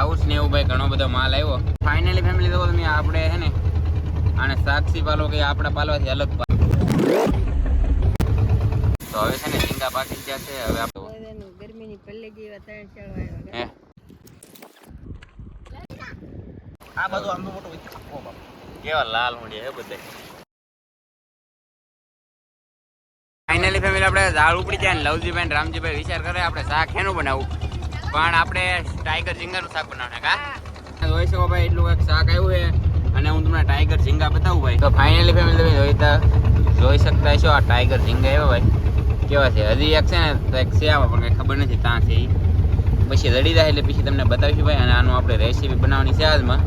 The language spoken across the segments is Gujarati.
હાઉસ ને એવું ભાઈ ઘણો બધો માલ આવ્યો. ફાઇનલી ફેમિલી તો તમે આપણે હે ને અને સાક્ષી પાલો કે આપણા પાલવાથી અલગ પાલો. તો હવે છે ને ચિંતા પાકી ગયા છે હવે આપણે ગરમીની પલ્લે જેવા ત્રણ ચાર આ બધું આમનું મોટું વિચાર આપો બાપ. કેવા લાલ મૂડી હે બધે ફાઇનલી ફેમિલી આપણે દાળ ઉપડી જાય ને લવજીભાઈ રામજીભાઈ વિચાર કરે આપણે શાક એનું બનાવવું? પણ આપણે ટાઈગર ઝીંગાનું શાક બનાવવાનું કા? જોઈ શકો ભાઈ, એટલું એક શાક આવ્યું છે અને હું તમને ટાઈગર ઝીંગા બતાવું ભાઈ. તો ફાઇનલી ફેમિલી તમે જોઈતા જોઈ શકતા છો આ ટાઈગર ઝીંગા એવા ભાઈ. કેવા છે? હજી એક છે ને, તો એક છે આમાં પણ કંઈ ખબર નથી, ત્યાં છે. પછી રડી જાય એટલે પછી તમને બતાવીશું ભાઈ, અને આનું આપણે રેસીપી બનાવવાની છે આજમાં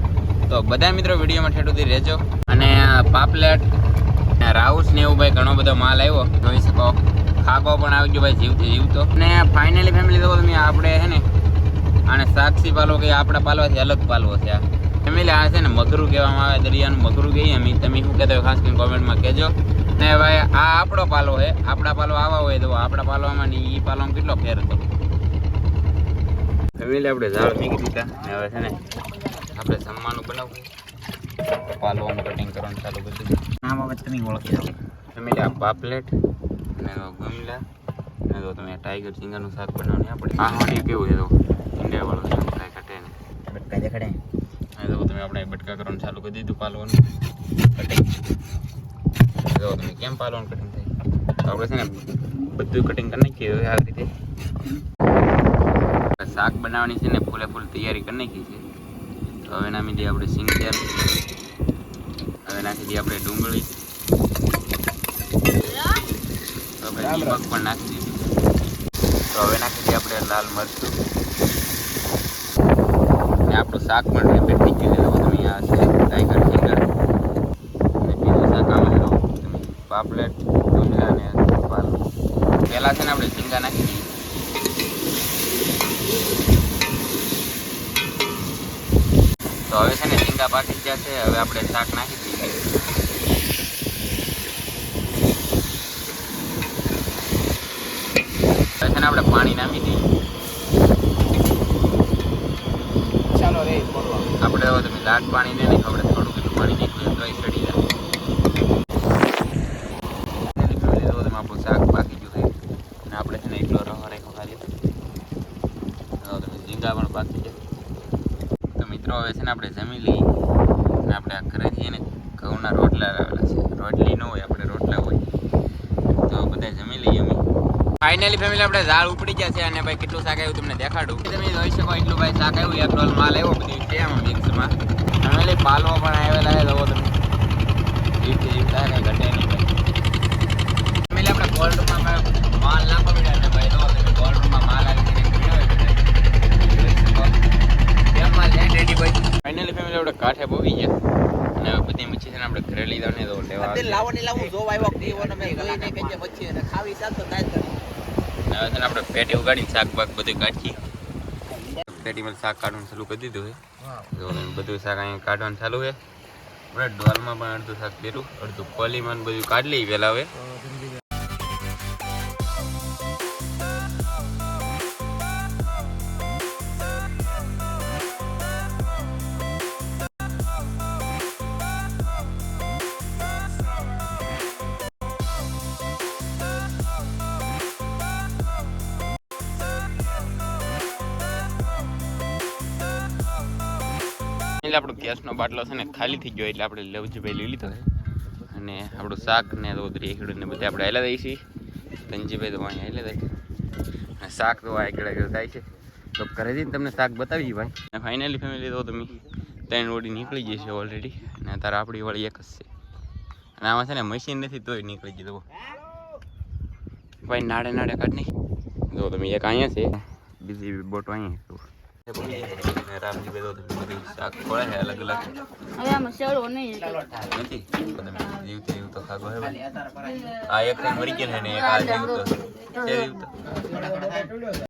તો બધા મિત્રો વિડીયોમાં ઠેઠ સુધી રહેજો. અને પાપલેટ રાઉસ ને એવું ભાઈ ઘણો બધો માલ આવ્યો, જોઈ શકો. ખાગો પણ આવી ગયો ભાઈ જીવતી જીવતો ને ફાઇનલી ફેમિલી તો તમે આપણે છે ને આને સાક્ષી પાલો કે આપણા પાલવાથી અલગ પાલવો છે આ. ફેમિલી આ છે ને મધરું કહેવામાં આવે દરિયાનું મધરું કહીએ અમે. તમે શું કહેતા હોય ખાસ કરીને કોમેન્ટમાં કહેજો. ને ભાઈ આ આપણો પાલો છે. આપણા પાલો આવા હોય તો આપણા પાલવામાં ને એ પાલવામાં કેટલો ફેર હતો. ફેમિલી આપણે ઝાડ મૂકી દીધા. ને હવે છે ને આપણે જમવાનું બનાવવું. પાલવાનું કટિંગ કરવાનું ચાલુ કરી દીધું. નામ હવે તમે ઓળખી જાઓ. ફેમિલી આ પાપલેટ. અને તો ગુમલા ને તો તમે ટાઈગર ઝીંગાનું શાક બનાવવાની આપણે આ હાંડી કેવું છે તો? ઇન્ડિયા વાળો કાંઈ ઘટે નહીં. બટકા દેખાડે ને તો તમે આપણે બટકા કરવાનું ચાલુ કરી દીધું પાલવાનું. કટિંગ જો તમે કેમ પાલવાનું કટિંગ થાય? તો આપણે છે ને બધું કટિંગ કરી નાખીએ આ રીતે. શાક બનાવવાની છે ને ફૂલે ફૂલ તૈયારી કરી નાખી છે. તો હવે નામી દઈએ આપણે સિંગ તૈયાર હવે નાખી દઈએ આપણે ડુંગળી તો આપણે નિમક પણ નાખી દીધું તો હવે નાખી દઈએ આપણે લાલ મરચું. ને આપણું શાક પણ રેડી થઈ ગયું તમે આ છે ટાઈગર ફિંગર અને બીજું શાક છે તમે પાપલેટ ડુંગળા અને પાલ. પહેલાં છે ને આપણે ઝીંગા નાખી દઈએ. તો હવે છે ને ઝીંગા પાકી ગયા છે. હવે આપણે શાક નાખી દઈએ હવે છે ને આપણે પાણી નામી દઈએ. ચાલો રે આપણે હવે તમે લાટ પાણી દે નહીં આપણે થોડું કેટલું પાણી નાખ્યું તો સડી જાય. તમે આપણું શાક પાકી ગયું અને આપણે છે ને એટલો રવા રાખ્યો ખાલી. તમે ઝીંગા પણ પાકી જાય તો મિત્રો હવે છે ને આપણે જમી લઈએ. અને આપણે આ ઘરે જઈએ ને ઘઉંના રોટલા લાવેલા છે. રોટલી ન હોય આપણે રોટલા હોય તો બધા જમી લઈએ અમે ફાઇનલી ફેમિલી આપણે ઝાડ ઉપડી ગયા છે અને ભાઈ કેટલું શાક આવ્યું તમને દેખાડું તમે જોઈ શકો એટલું ભાઈ શાક આવ્યું એક ડોલ માલ આવ્યો બધી છે મિક્સમાં ફેમિલી પાલવો પણ આવેલા છે તમે ઘટે નહીં ભાઈ ફેમિલી આપણે ગોલ્ડમાં માલ નાખો બેટા ને ભાઈ તો તમે ગોલ્ડમાં માલ આવી કરીને પીણો કેમ માલ છે રેડી ભાઈ ફાઇનલી ફેમિલી આપણે કાંઠે પહોંચી ગયા અને હવે બધી મચ્છી છે ને આપણે ઘરે લઈ જવાની તો લેવા તે આવી. લાવો ને લાવો જોવા આવ્યો દીવો ને મેં જોઈને કે જે મચ્છી અને ખાવી સાથ તો થાય જ નહીં. હવે છે ને આપણે પેટી ઉગાડીને શાક બાક બધું કાઢીએ. પેટીમાં શાક કાઢવાનું ચાલુ કરી દીધું છે. જો બધું શાક અહીંયા કાઢવાનું ચાલુ છે. આપણે ડોલમાં પણ અડધું શાક પેલું અડધું કોલીમાં બધું કાઢી લઈએ પહેલાં હવે. એટલે આપણો ગેસનો બાટલો છે ને ખાલી થઈ ગયો એટલે આપણે લવજીભાઈ લઈ લીધો છે. અને આપણું શાક ને રોદરી એકડું ને બધે આપણે હેલા દઈએ છીએ. ધનજીભાઈ તો અહીંયા હેલા દઈએ અને શાક તો આગળ આગળ થાય છે. તો ઘરે જઈને તમને શાક બતાવી ભાઈ. અને ફાઇનલી ફેમિલી તો તમે ત્રણ રોડી નીકળી ગઈ છે ઓલરેડી અને અત્યારે આપણી વાળી એક જ છે. અને આમાં છે ને મશીન નથી તોય નીકળી ગયું ભાઈ નાડે નાડે કાઢ નહીં જો તમે એક અહીંયા છે. બીજી બોટો અહીંયા શાક ખોળે છે અલગ અલગ હવે આમાં સડો નહીં નથી તમે જીવતો જીવતો ખાગો હે આ એક ટાઈમ મરી ગયા ને એક આ જીવતો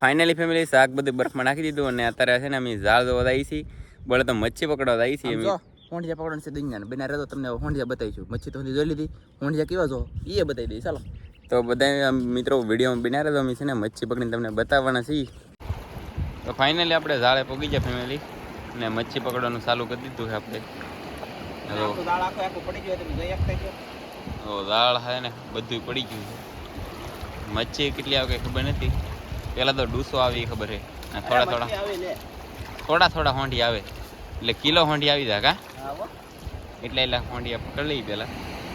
ફાઇનલી ફેમિલી શાક બધું બરફમાં નાખી દીધું અને અત્યારે છે ને અમે ઝાડ જોવા આવી છીએ. બોલે તો મચ્છી પકડવા આવી છીએ અમે. હોંડિયા પકડવાનું છે દુનિયાને. બેના રહેતો તમને હોંડિયા બતાવીશું. મચ્છી તો જોઈ લીધી. હોંડિયા કેવા જો એ બતાવી દઈ ચાલો. તો બધા આમ મિત્રો વિડીયોમાં બિના રહેતો અમે છે ને મચ્છી પકડીને તમને બતાવવાના છીએ. તો ફાઇનલી આપણે ઝાડે પગી જાય ફેમિલી ને મચ્છી પકડવાનું ચાલુ કરી દીધું છે આપણે. તો દાળ છો ને બધું પડી ગયું છે. મચ્છી કેટલી આવે કઈ ખબર નથી. પેલા તો ડૂસો આવી ખબર છે. થોડા થોડા. થોડા થોડા હોંડી આવે. એટલે કિલો હોંડી આવી જાય કા? એટલા એટલા એટલે એટલે હોંડી પકડી લઈ પેલા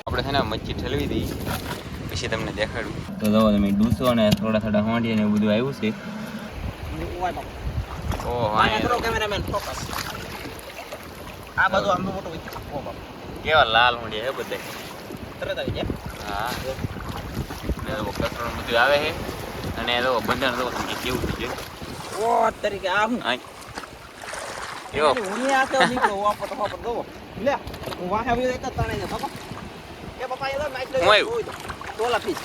આપણે છે ને મચ્છી ઠલવી દઈએ. પછી તમને દેખાડું. તો જો તમે ડૂસો અને થોડા થોડા હોંડી ને એવું બધું આવ્યું છે. ઓય બાપા. ઓહો અહીંયા કરો કેમેરામેન ફોકસ આ બધું આમ મોટું ઓ બાપા. કેવા લાલ હોંડી હે બધા. તરત આવી જાય હા. ને કચરો બધું આવે છે અને એ તો બંધન તો તમને કેવું થઈ ગયું ઓ તરીકે આ હું? એવો હું આ તો નીકળો વાપર વાપર દો લે હું વાહે આવી જ છે બાપા. એ બાપા એ તો હું આવ્યું? તોલા પીસ.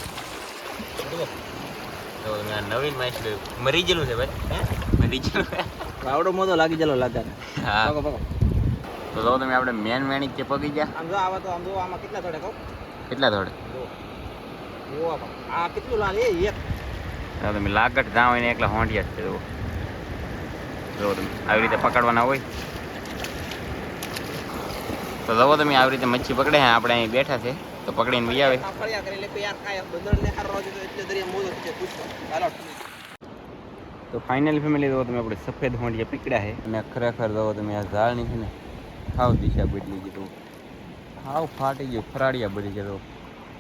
તો નવીન માછલી મરી ગયેલું છે ભાઈ. હે? મરી ગયેલું છે. આવડો મોટો લાગી ગયેલો લાગા હા. તો જો તમે આપણે મેન મેણી કે પગી ગયા. આમ જો આવા તો આમ જો આમાં કેટલા થોડે કહું? કેટલા થોડે જો. આ કેટલું લાલ એ એક. તમે લાગટ જાવ એને એકલા હોંડિયા છે જો જો તમે આવી રીતે પકડવાના હોય. તો જવો તમે આવી રીતે મચ્છી પકડે આપણે અહીં બેઠા છે. તો પકડીને બી આવે. તો ફાઇનલ ફેમિલી જો તમે આપણે સફેદ હોંડિયા પકડ્યા છે. અને ખરેખર જો તમે આ ઝાડની છે ને હાવ દિશા બદલી ગયું હાવ ફાટી ગયું ફરાડિયા બધી ગયો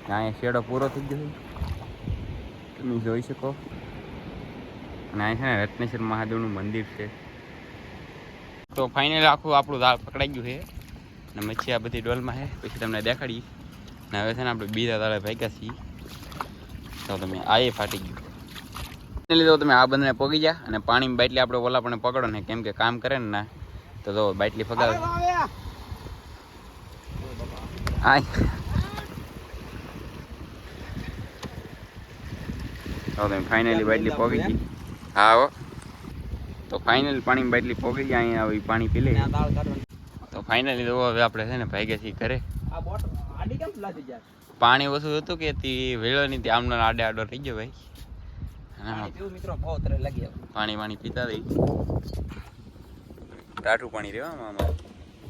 અહીંયા શેડો પૂરો થઈ ગયો તમે જોઈ શકો. અને અહીંયા છે ને રત્નેશ્વર મહાદેવનું મંદિર છે. તો ફાઇનલ આખું આપણું ઝાડ પકડાઈ ગયું છે. અને મચ્છી આ બધી ડોલમાં છે. પછી તમને દેખાડી ને હવે છે ને આપણે બીજા તાળે ભાગ્યા છીએ. તો તમે આ એ ફાટી ગયું. એને લીધો તમે આ બંને પોગી જા અને પાણીની બાટલી આપણે ઓલા પણ પકડો ને કેમ કે કામ કરે ને ના તો જો બાટલી ફગાવે. આ તો તમે ફાઇનલી બાટલી પોગી ગઈ. હા હો. તો ફાઇનલ પાણીની બાટલી પોગી ગઈ અહીંયા આવી પાણી પી લે તો ફાઇનલી તો હવે આપણે છે ને ભાગ્યા છીએ ઘરે આ બોટ આડી કેમ લાગી જાય પાણી ઓછું હતું કે તી વેળો નહીં તે આમનો આડે આડો રહી ગયો ભાઈ. પાણી મિત્રો બહુ તરે લાગી પાણી પાણી પીતા રહી. ટાટું પાણી રેવા મામા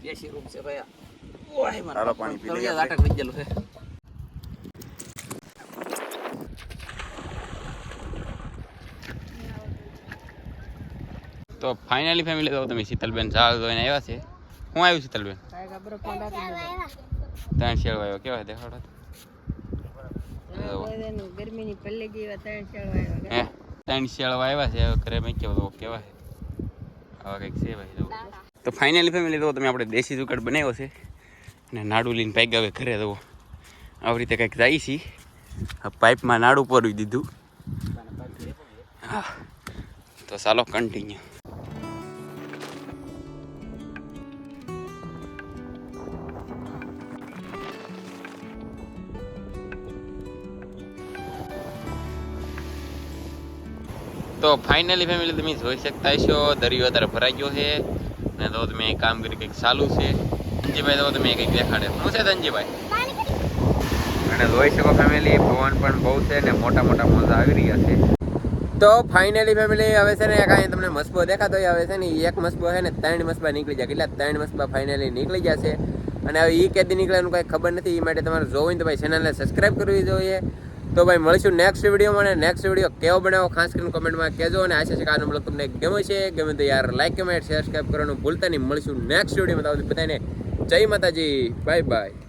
બેસી રૂમ છે ભાઈ ઓય મારા પાણી પી તળિયા આપણે. ઝાટક છે. તો ફાઇનલી ફેમિલી તો તમે શીતલબેન ઝાડ જોઈને આવ્યા છે. હું આવ્યું શીતલબેન? ત્રણ શેળ આવ્યો કેવા દેખાડો. હવે કોઈ ગરમીની પહેલી જેવા ત્રણ ચાળવા વાયો હે ત્રણ શેળ આવ્યા છે હવે ઘરે મેં કેવો તો કેવા છે આવા કંઈક છે ભાઈ તો ફાઇનલી ફેમિલી તો તમે આપણે દેશી જુગાડ બનાવ્યો છે. અને નાડું લઈને પાઇક હવે ઘરે જવો આવી રીતે કંઈક જાય છે. આ પાઇપમાં નાડું પરવી દીધું. હા. તો ચાલો કન્ટિન્યુ તો ફાઇનલી ફેમિલી તમે જોઈ શકતા છો દરિયો અત્યારે ભરાઈ ગયો છે. ને તો તમે કામગીરી કંઈક ચાલુ છે. ધનજીભાઈ તો તમે કંઈક દેખાડે. શું છે ધનજીભાઈ? અને જોઈ શકો ફેમિલી પવન પણ બહુ છે ને મોટા મોટા મોજા આવી રહ્યા છે. તો ફાઇનલી ફેમિલી હવે છે ને કાંઈ તમને મસબો દેખાતો હોય હવે છે ને એક મસબો છે ને ત્રણ મસબા નીકળી જાય કેટલા? ત્રણ મસબા ફાઇનલી નીકળી જશે અને હવે એ કેદી નીકળે એનું કાંઈ ખબર નથી. એ માટે તમારે જોવું તો ભાઈ ચેનલને સબસ્ક્રાઈબ કરવી જોઈએ. તો ભાઈ, મળીશું નેક્સ્ટ વિડીયોમાં અને નેક્સ્ટ વીડિયો કેવો બનાવો ખાસ કરીને કોમેન્ટમાં કહેજો અને આશા છે કે આનો બ્લોગ તમને ગમે છે ગમે તો યાર લાઈક કમેન્ટ સબસ્ક્રાઈબ કરવાનું ભૂલતા નહીં. મળીશું નેક્સ્ટ વિડીયોમાં તો બધાને. જય માતાજી. Bye bye